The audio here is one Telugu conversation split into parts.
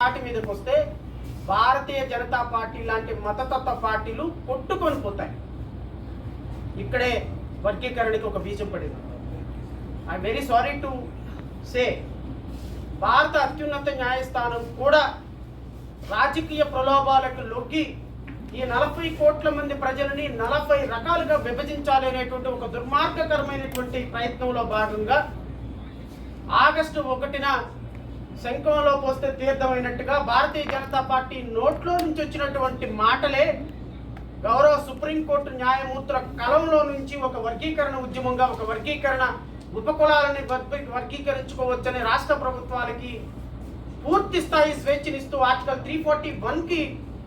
పార్టీ మీదకి వస్తే భారతీయ జనతా పార్టీ లాంటి మతతత్వ పార్టీలు కొట్టుకొని పోతాయి. ఇక్కడే వర్గీకరణకి ఒక బీజం పడింది. I very sorry to say భారత అత్యున్నత న్యాయస్థానం కూడా రాజకీయ ప్రలోభాలకు లొగ్గి ఈ నలభై కోట్ల మంది ప్రజలని నలభై రకాలుగా విభజించాలి అనేటువంటి ఒక దుర్మార్గకరమైనటువంటి ప్రయత్నంలో భాగంగా ఆగస్టు ఒకటిన శంఖంలో పోస్తే తీర్థమైనట్టుగా భారతీయ జనతా పార్టీ నోట్లో నుంచి వచ్చినటువంటి మాటలే గౌరవ సుప్రీంకోర్టు న్యాయమూర్తుల కలంలో నుంచి ఒక వర్గీకరణ ఉద్యమంగా ఒక వర్గీకరణ ఉపకులాలని వర్గీకరించుకోవచ్చని రాష్ట్ర ప్రభుత్వాలకి పూర్తి స్థాయి స్వేచ్ఛనిస్తూ ఆర్టికల్ త్రీ ఫార్టీ వన్కి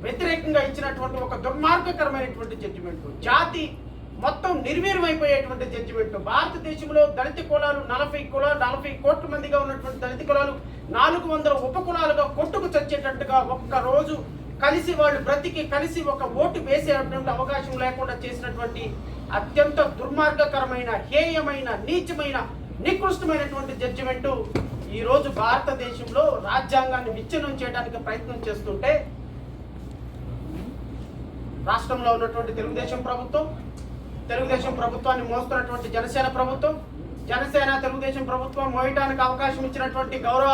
వ్యతిరేకంగా ఇచ్చినటువంటి ఒక దుర్మార్గకరమైనటువంటి జడ్జిమెంట్. జాతి మొత్తం నిర్వీర్యమైపోయేటువంటి జడ్జిమెంట్. భారతదేశంలో దళిత కులాలు నలభై కులాలు నలభై కోట్ల మందిగా ఉన్నటువంటి దళిత కులాలు నాలుగు వందల ఉపకులాలుగా కొట్టుకు చచ్చేటట్టుగా ఒక్క రోజు కలిసి వాళ్ళు బ్రతికి కలిసి ఒక ఓటు వేసేటువంటి అవకాశం లేకుండా చేసినటువంటి అత్యంత దుర్మార్గకరమైన హేయమైన నీచమైన నికృష్టమైనటువంటి జడ్జిమెంటు ఈ రోజు భారతదేశంలో రాజ్యాంగాన్ని విచ్ఛిన్నం చేయడానికి ప్రయత్నం చేస్తుంటే రాష్ట్రంలో ఉన్నటువంటి తెలుగుదేశం ప్రభుత్వం తెలుగుదేశం ప్రభుత్వాన్ని మోస్తున్నటువంటి జనసేన ప్రభుత్వం జనసేన తెలుగుదేశం ప్రభుత్వం మోయటానికి అవకాశం ఇచ్చినటువంటి గౌరవ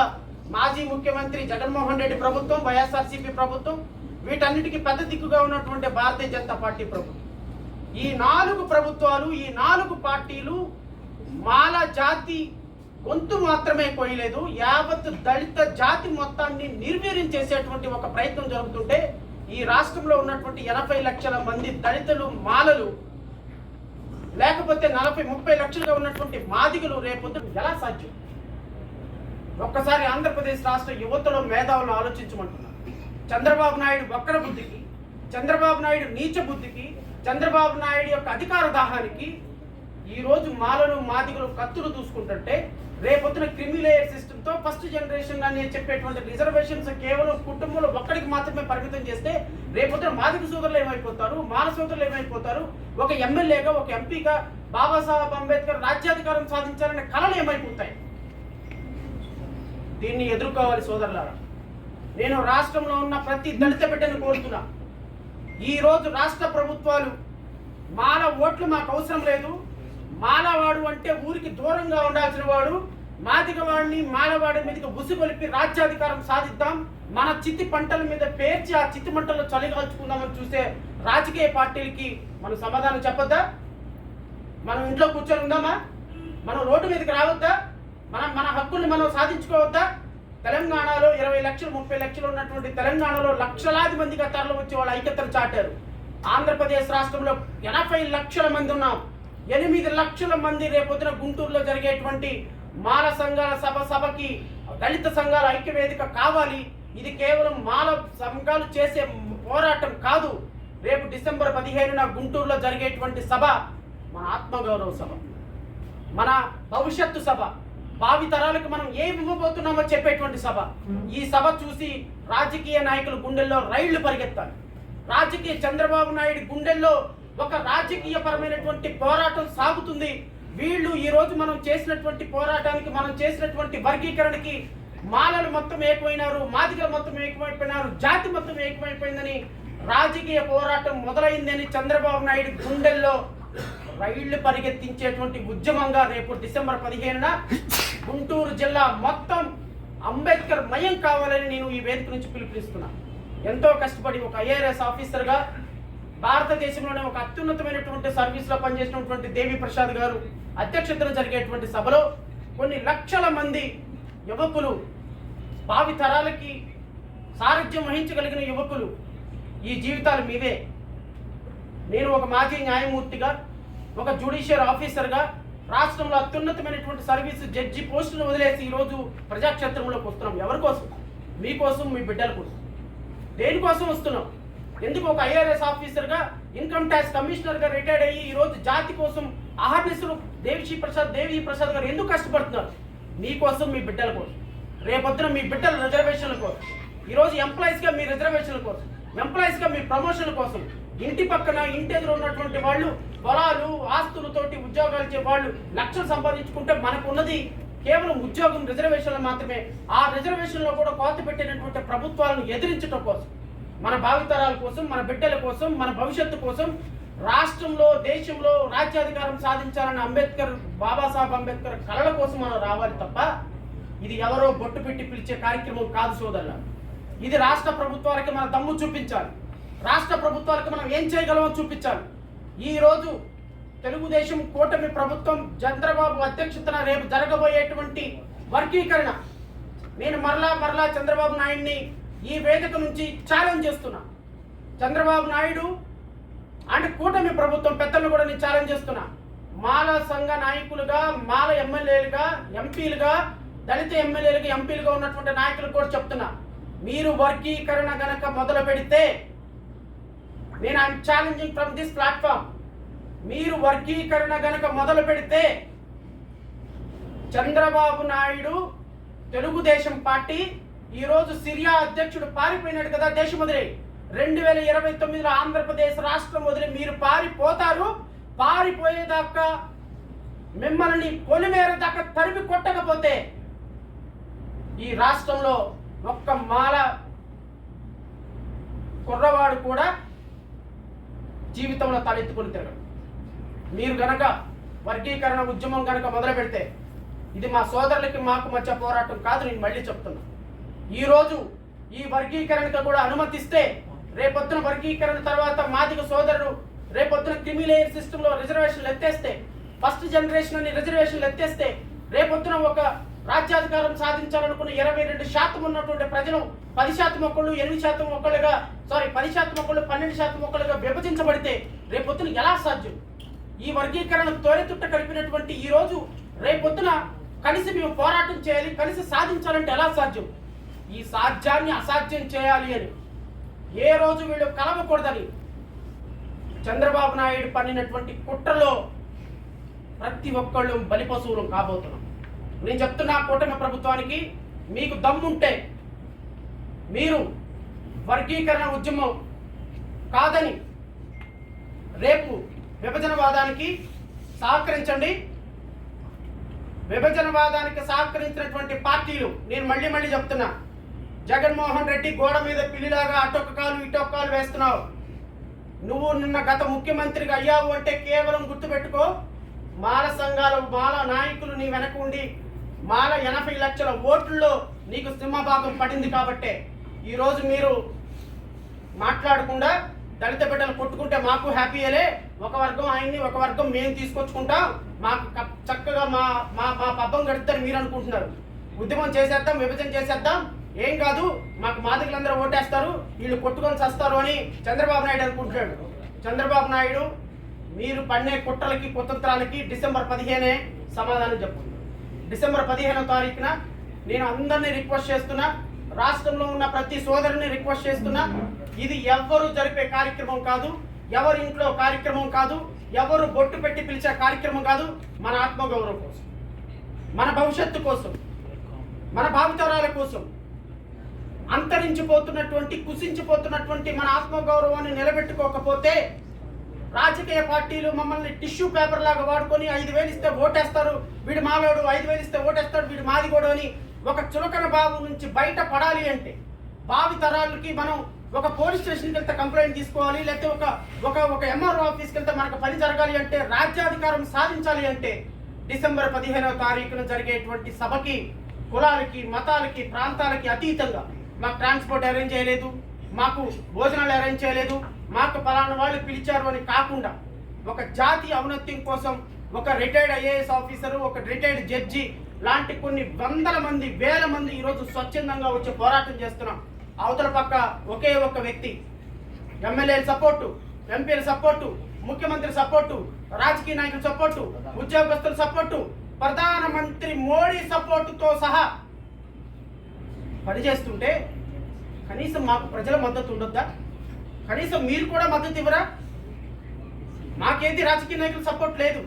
మాజీ ముఖ్యమంత్రి జగన్మోహన్ రెడ్డి ప్రభుత్వం వైఎస్ఆర్సీపీ ప్రభుత్వం వీటన్నిటికీ పెద్ద దిక్కుగా ఉన్నటువంటి భారతీయ జనతా పార్టీ ప్రభుత్వం. ఈ నాలుగు ప్రభుత్వాలు ఈ నాలుగు పార్టీలు మాల జాతి గొంతు మాత్రమే కోయలేదు యావత్ దళిత జాతి మొత్తాన్ని నిర్వీర్యం చేసేటువంటి ఒక ప్రయత్నం జరుగుతుంటే ఈ రాష్ట్రంలో ఉన్నటువంటి ఎనభై లక్షల మంది దళితులు మాలలు లేకపోతే నలభై ముప్పై లక్షలుగా ఉన్నటువంటి మాదిగలు రేపొద్దు ఎలా సాధ్యం ఒక్కసారి ఆంధ్రప్రదేశ్ రాష్ట్ర యువతలో మేధావులు ఆలోచించమంటున్నారు చంద్రబాబు నాయుడు వక్ర బుద్ధికి చంద్రబాబు నాయుడు నీచ బుద్ధికి చంద్రబాబు నాయుడు యొక్క అధికార దాహానికి ఈ రోజు మాలలు మాదిగలు కత్తులు దూసుకుంటుంటే రేపొద్దున క్రిమిలేయర్ సిస్టమ్తో ఫస్ట్ జనరేషన్ అని చెప్పేటువంటి రిజర్వేషన్స్ కేవలం కుటుంబంలో ఒక్కడికి మాత్రమే పరిమితం చేస్తే రేపొద్దున మాదిక సోదరులు ఏమైపోతారు? మానసోదరులు ఏమైపోతారు? ఒక ఎమ్మెల్యేగా ఒక ఎంపీగా బాబాసాహెబ్ అంబేద్కర్ రాజ్యాధికారం సాధించాలనే కళలు ఏమైపోతాయి? దీన్ని ఎదుర్కోవాలి సోదరులారా. నేను రాష్ట్రంలో ఉన్న ప్రతి దళిత బిడ్డను కోరుతున్నా. ఈరోజు రాష్ట్ర ప్రభుత్వాలు మాన ఓట్లు మాకు అవసరం లేదు. మాలవాడు అంటే ఊరికి దూరంగా ఉండాల్సిన వాడు. మాదిక వాడిని మాలవాడి మీదకి ఉసిగొలిపి రాజ్యాధికారం సాధిద్దాం. మన చిత్తి పంటల మీద పేర్చి ఆ చిత్తి మంటల్లో చలిగాల్చుకుందామని చూసే రాజకీయ పార్టీలకి మనం సమాధానం చెప్పొద్దా? మనం ఇంట్లో కూర్చొని ఉందామా? మనం రోడ్డు మీదకి రావద్దా? మనం మన హక్కుల్ని మనం సాధించుకోవద్దా? తెలంగాణలో ఇరవై లక్షలు ముప్పై లక్షలు ఉన్నటువంటి తెలంగాణలో లక్షలాది మందిగా తరలి వచ్చి వాళ్ళ ఐక్యతను చాటారు. ఆంధ్రప్రదేశ్ రాష్ట్రంలో ఎనభై లక్షల మంది ఉన్నాం. ఎనిమిది లక్షల మంది రేపొద్దున గుంటూరులో జరిగేటువంటి మాల సంఘాల సభ సభకి దళిత సంఘాల ఐక్యవేదిక కావాలి. ఇది కేవలం మాల సంఘాలు చేసే పోరాటం కాదు. రేపు డిసెంబర్ పదిహేనున గుంటూరులో జరిగేటువంటి సభ మన ఆత్మగౌరవ సభ మన భవిష్యత్తు సభ భావి తరాలకు మనం ఏమి ఇవ్వబోతున్నామో చెప్పేటువంటి సభ. ఈ సభ చూసి రాజకీయ నాయకుల గుండెల్లో రైళ్ళు పరిగెత్తాలి. రాజకీయ చంద్రబాబు నాయుడు గుండెల్లో ఒక రాజకీయ పరమైనటువంటి పోరాటం సాగుతుంది. వీళ్ళు ఈ రోజు మనం చేసినటువంటి పోరాటానికి మనం చేసినటువంటి వర్గీకరణకి మాలలు మొత్తం ఏకమైనారు మాదిగలు మొత్తం ఏకమైపోయినారు జాతి మొత్తం ఏకమైపోయిందని రాజకీయ పోరాటం మొదలైందని చంద్రబాబు నాయుడు గుండెల్లో రైళ్ళు పరిగెత్తించేటువంటి ఉద్యమంగా రేపు డిసెంబర్ పదిహేనున గుంటూరు జిల్లా మొత్తం అంబేద్కర్ మయం కావాలని నేను ఈ వేదిక నుంచి పిలుపునిస్తున్నా. ఎంతో కష్టపడి ఒక ఐఆర్ఎస్ ఆఫీసర్గా భారతదేశంలోనే ఒక అత్యున్నతమైనటువంటి సర్వీస్లో పనిచేసినటువంటి దేవి ప్రసాద్ గారు అధ్యక్షతన జరిగేటువంటి సభలో కొన్ని లక్షల మంది యువకులు భావి తరాలకి సారథ్యం వహించగలిగిన యువకులు ఈ జీవితాలు మీవే నేను ఒక మాజీ న్యాయమూర్తిగా ఒక జ్యుడిషియర్ ఆఫీసర్గా రాష్ట్రంలో అత్యున్నతమైనటువంటి సర్వీస్ జడ్జి పోస్టును వదిలేసి ఈరోజు ప్రజాక్షేత్రంలోకి వస్తున్నాం. ఎవరి కోసం? మీకోసం మీ బిడ్డల కోసం. దేనికోసం వస్తున్నాం? ఎందుకు ఒక ఐఆర్ఎస్ ఆఫీసర్గా ఇన్కమ్ ట్యాక్స్ కమిషనర్గా రిటైర్డ్ అయ్యి ఈరోజు జాతి కోసం అహర్నిశలు దేవిశ్రీ ప్రసాద్ దేవి ప్రసాద్ గారు ఎందుకు కష్టపడుతున్నారు? మీకోసం మీ బిడ్డల కోసం. రేపొద్దున మీ బిడ్డల రిజర్వేషన్ల కోసం. ఈరోజు ఎంప్లాయీస్గా మీ రిజర్వేషన్ల కోసం. ఎంప్లాయీస్గా మీ ప్రమోషన్ల కోసం. ఇంటి పక్కన ఇంటి ఎదురు ఉన్నటువంటి వాళ్ళు పొలాలు ఆస్తులతోటి ఉద్యోగాలు ఇచ్చే వాళ్ళు లక్షలు సంపాదించుకుంటే మనకు ఉన్నది కేవలం ఉద్యోగం రిజర్వేషన్లు మాత్రమే. ఆ రిజర్వేషన్లో కూడా కోత పెట్టినటువంటి ప్రభుత్వాలను ఎదిరించడం కోసం. మన భావితరాల కోసం మన బిడ్డల కోసం మన భవిష్యత్తు కోసం రాష్ట్రంలో దేశంలో రాజ్యాధికారం సాధించాలని అంబేద్కర్ బాబాసాహెబ్ అంబేద్కర్ కళల కోసం మనం రావాలి తప్ప ఇది ఎవరో బొట్టు పెట్టి పిలిచే కార్యక్రమం కాదు సోదరుల ఇది రాష్ట్ర ప్రభుత్వాలకి మన దమ్ము చూపించాలి. రాష్ట్ర ప్రభుత్వాలకు మనం ఏం చేయగలమో చూపించాలి. ఈరోజు తెలుగుదేశం కూటమి ప్రభుత్వం చంద్రబాబు అధ్యక్షతన రేపు జరగబోయేటువంటి వర్గీకరణ. నేను మరలా మరలా చంద్రబాబు నాయుడిని ఈ వేదిక నుంచి ఛాలెంజ్ చేస్తున్నా. చంద్రబాబు నాయుడు అండ్ కూటమి ప్రభుత్వం పెద్దలు కూడా నేను ఛాలెంజ్ చేస్తున్నా. మాల సంఘ నాయకులుగా మాల ఎమ్మెల్యేలుగా ఎంపీలుగా దళిత ఎమ్మెల్యేలుగా ఎంపీలుగా ఉన్నటువంటి నాయకులు కూడా చెప్తున్నా. మీరు వర్గీకరణ గనక మొదలు పెడితే నేను I'm challenging from this platform మీరు వర్గీకరణ గనక మొదలు పెడితే చంద్రబాబు నాయుడు తెలుగుదేశం పార్టీ ఈ రోజు సిరియా అధ్యక్షుడు పారిపోయినాడు కదా దేశం వదిలి రెండు వేల ఇరవై తొమ్మిదిలో ఆంధ్రప్రదేశ్ రాష్ట్రం వదిలి మీరు పారిపోతారు. పారిపోయేదాకా మిమ్మల్ని పొలిమేర దాకా తరిమి కొట్టకపోతే ఈ రాష్ట్రంలో ఒక్క మాల కుర్రవాడు కూడా జీవితంలో తలెత్తుకుని తిరగడు. మీరు గనక వర్గీకరణ ఉద్యమం గనక మొదలు పెడితే ఇది మా సోదరులకి మాకు మధ్య పోరాటం కాదు నేను మళ్ళీ చెప్తున్నా. ఈరోజు ఈ వర్గీకరణకు కూడా అనుమతిస్తే రేపొద్దున వర్గీకరణ తర్వాత మాదిగ సోదరుడు రేపొద్దున క్రిమిలేయర్ సిస్టంలో రిజర్వేషన్లు ఎత్తేస్తే ఫస్ట్ జనరేషన్ అని రిజర్వేషన్లు ఎత్తేస్తే రేపొద్దున ఒక రాజ్యాధికారం సాధించాలనుకున్న ఇరవై రెండు శాతం ఉన్నటువంటి ప్రజలు పది శాతం ఒకళ్ళు ఎనిమిది శాతం ఒకళ్ళుగా సారీ పది శాతం ఒకళ్ళు పన్నెండు శాతం ఒకళ్ళుగా విభజించబడితే రేపొద్దున ఎలా సాధ్యం? ఈ వర్గీకరణ తోరెతుట్ట కలిపినటువంటి ఈ రోజు రేపొద్దున కలిసి మేము పోరాటం చేయాలి కలిసి సాధించాలంటే ఎలా సాధ్యం? ఈ సాధ్యాన్ని అసాధ్యం చేయాలి అని. ఏ రోజు వీళ్ళు కలవకూడదని. చంద్రబాబు నాయుడు పన్నినటువంటి కుట్రలో ప్రతి ఒక్కళ్ళు బలి పశువులు కాబోతున్నాం. నేను చెప్తున్నా కూటమి ప్రభుత్వానికి మీకు దమ్ముంటే మీరు వర్గీకరణ ఉద్యమం కాదని రేపు విభజనవాదానికి సహకరించండి. విభజనవాదానికి సహకరించినటువంటి పార్టీలు నేను మళ్ళీ మళ్ళీ చెప్తున్నా. జగన్మోహన్ రెడ్డి గోడ మీద పిల్లిలాగా అటొక్క కాలు ఇటొక్క కాలు వేస్తున్నావు. నువ్వు నిన్న గత ముఖ్యమంత్రిగా అయ్యావు అంటే కేవలం గుర్తుపెట్టుకో మాల సంఘాల మాల నాయకులు నీ వెనక ఉండి మాల ఎనభై లక్షల ఓట్లలో నీకు సింహభాగం పడింది కాబట్టే ఈరోజు మీరు మాట్లాడకుండా దళిత బిడ్డలు కొట్టుకుంటే మాకు హ్యాపీయలే ఒక వర్గం ఆయన్ని ఒక వర్గం మేము తీసుకొచ్చుకుంటాం. మాకు చక్కగా మా మా మా పబ్బం గడుపుతారు మీరు అనుకుంటున్నారు. ఉద్యమం చేసేద్దాం విభజన చేసేద్దాం. ఏం కాదు మాకు మాదికలందరూ ఓటేస్తారు వీళ్ళు కొట్టుకొని చస్తారు అని చంద్రబాబు నాయుడు అనుకుంటున్నాడు. చంద్రబాబు నాయుడు మీరు పన్నే కుట్రలకి కుతంత్రాలకి డిసెంబర్ పదిహేనే సమాధానం చెప్పు డిసెంబర్ పదిహేనో తారీఖున నేను అందరినీ రిక్వెస్ట్ చేస్తున్నా రాష్ట్రంలో ఉన్న ప్రతి సోదరుని రిక్వెస్ట్ చేస్తున్నా ఇది ఎవరు జరిపే కార్యక్రమం కాదు ఎవరి ఇంట్లో కార్యక్రమం కాదు ఎవరు బొట్టు పెట్టి పిలిచే కార్యక్రమం కాదు మన ఆత్మగౌరవం కోసం మన భవిష్యత్తు కోసం మన భావితరాల కోసం. అంతరించిపోతున్నటువంటి కుసించిపోతున్నటువంటి మన ఆత్మగౌరవాన్ని నిలబెట్టుకోకపోతే రాజకీయ పార్టీలు మమ్మల్ని టిష్యూ పేపర్ లాగా వాడుకొని ఐదు వేలు ఇస్తే ఓటేస్తారు వీడు మాలోడు ఐదు వేలు ఇస్తే ఓటేస్తాడు వీడు మాదిగోడు అని ఒక చులకన బాబు నుంచి బయట పడాలి అంటే భావి తరాలకి మనం ఒక పోలీస్ స్టేషన్కి వెళ్తే కంప్లైంట్ తీసుకోవాలి లేకపోతే ఒక ఒక ఒక ఎంఆర్ఓ ఆఫీస్కి వెళ్తే మనకు పని జరగాలి అంటే రాజ్యాధికారం సాధించాలి అంటే డిసెంబర్ పదిహేనవ తారీఖున జరిగేటువంటి సభకి కులాలకి మతాలకి ప్రాంతాలకి అతీతంగా మాకు ట్రాన్స్పోర్ట్ అరేంజ్ చేయలేదు మాకు భోజనాలు అరేంజ్ చేయలేదు మాకు పలానా వాళ్ళు పిలిచారు అని కాకుండా ఒక జాతి ఔన్నత్యం కోసం ఒక రిటైర్డ్ ఐఏఎస్ ఆఫీసర్ ఒక రిటైర్డ్ జడ్జి లాంటి కొన్ని వందల మంది వేల మంది ఈరోజు స్వచ్ఛందంగా వచ్చి పోరాటం చేస్తున్నాం. అవతల పక్క ఒకే ఒక్క వ్యక్తి ఎమ్మెల్యేల సపోర్టు ఎంపీల సపోర్టు ముఖ్యమంత్రి సపోర్టు రాజకీయ నాయకుల సపోర్టు ఉద్యోగస్తుల సపోర్టు ప్రధానమంత్రి మోడీ సపోర్టుతో సహా పనిచేస్తుంటే కనీసం మాకు ప్రజల మద్దతు ఉండొద్దా? కనీసం మీరు కూడా మద్దతు ఇవ్వరా? మాకేంటి రాజకీయ నాయకుల సపోర్ట్ లేదు.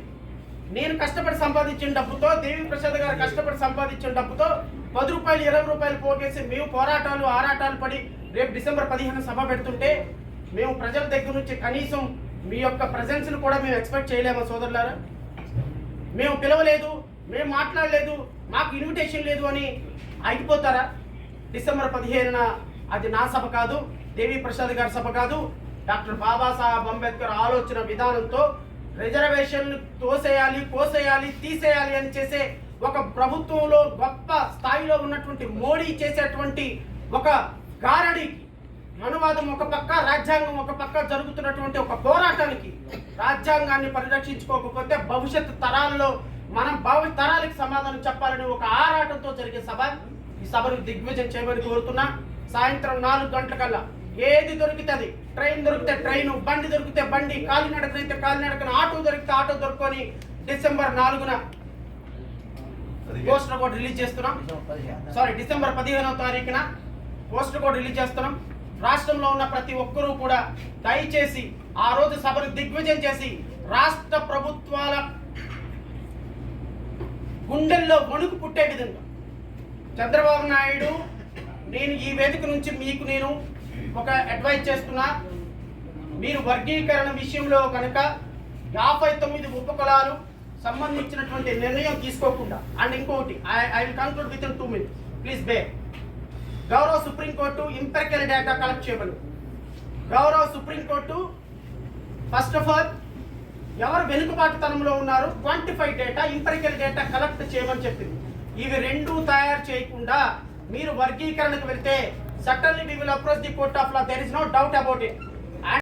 నేను కష్టపడి సంపాదించిన డబ్బుతో దేవి ప్రసాద్ గారు కష్టపడి సంపాదించిన డబ్బుతో పది రూపాయలు ఇరవై రూపాయలు పోగేసి మేము పోరాటాలు ఆరాటాలు పడి రేపు డిసెంబర్ పదిహేను సభ పెడుతుంటే మేము ప్రజల దగ్గర నుంచి కనీసం మీ యొక్క ప్రజెన్స్ను కూడా మేము ఎక్స్పెక్ట్ చేయలేమా సోదరులారా? మేము పిలవలేదు మేము మాట్లాడలేదు మాకు ఇన్విటేషన్ లేదు అని అయిపోతారా? డిసెంబర్ పదిహేనున అది నా సభ కాదు దేవి ప్రసాద్ గారి సభ కాదు. డాక్టర్ బాబాసాహెబ్ అంబేద్కర్ ఆలోచన విధానంతో రిజర్వేషన్ తోసేయాలి కోసేయాలి తీసేయాలి అని చేసే ఒక ప్రభుత్వంలో గొప్ప స్థాయిలో ఉన్నటువంటి మోడీ చేసేటువంటి ఒక గారడికి అనువాదం ఒక పక్క రాజ్యాంగం ఒక పక్క జరుగుతున్నటువంటి ఒక పోరాటానికి రాజ్యాంగాన్ని పరిరక్షించుకోకపోతే భవిష్యత్తు తరాల్లో మనం భవి తరాలకు సమాధానం చెప్పాలని ఒక ఆరాటంతో జరిగే సభ. ఈ సభను దిగ్విజయం చేయమని కోరుతున్నా. సాయంత్రం నాలుగు గంటలకల్లా ఏది దొరికితే ట్రైన్ దొరికితే ట్రైన్ బండి దొరికితే బండి కాలినడకనైతే కాలినడకన ఆటో దొరికితే ఆటో దొరుకుని డిసెంబర్ నాలుగున పోస్టర్ కోడ్ రిలీజ్ చేస్తున్నాం. సారీ డిసెంబర్ పదిహేనవ తారీఖున పోస్టర్ కోడ్ రిలీజ్ చేస్తున్నాం. రాష్ట్రంలో ఉన్న ప్రతి ఒక్కరూ కూడా దయచేసి ఆ రోజు సభను దిగ్విజయం చేసి రాష్ట్ర ప్రభుత్వాల గుండెల్లో వణుకు పుట్టే విధంగా చంద్రబాబు నాయుడు నేను ఈ వేదిక నుంచి మీకు నేను ఒక అడ్వైజ్ చేస్తున్నా. మీరు వర్గీకరణ విషయంలో కనుక యాభై తొమ్మిది ఉపకులాలు సంబంధించినటువంటి నిర్ణయం తీసుకోకుండా అండ్ ఇంకొకటి I will conclude with in two minutes please be గౌరవ సుప్రీంకోర్టు ఇంపెరికల్ డేటా కలెక్ట్ చేయబడి గౌరవ సుప్రీంకోర్టు ఫస్ట్ ఆఫ్ ఆల్ ఎవరు వెనుకబాటుతనంలో ఉన్నారు? Quantify data empirical data collect చేయమని చెప్పింది. ఇవి రెండు తయారు చేయకుండా మీరు వర్గీకరణకు వెళ్తే suddenly we will approach the court of law there is no doubt about it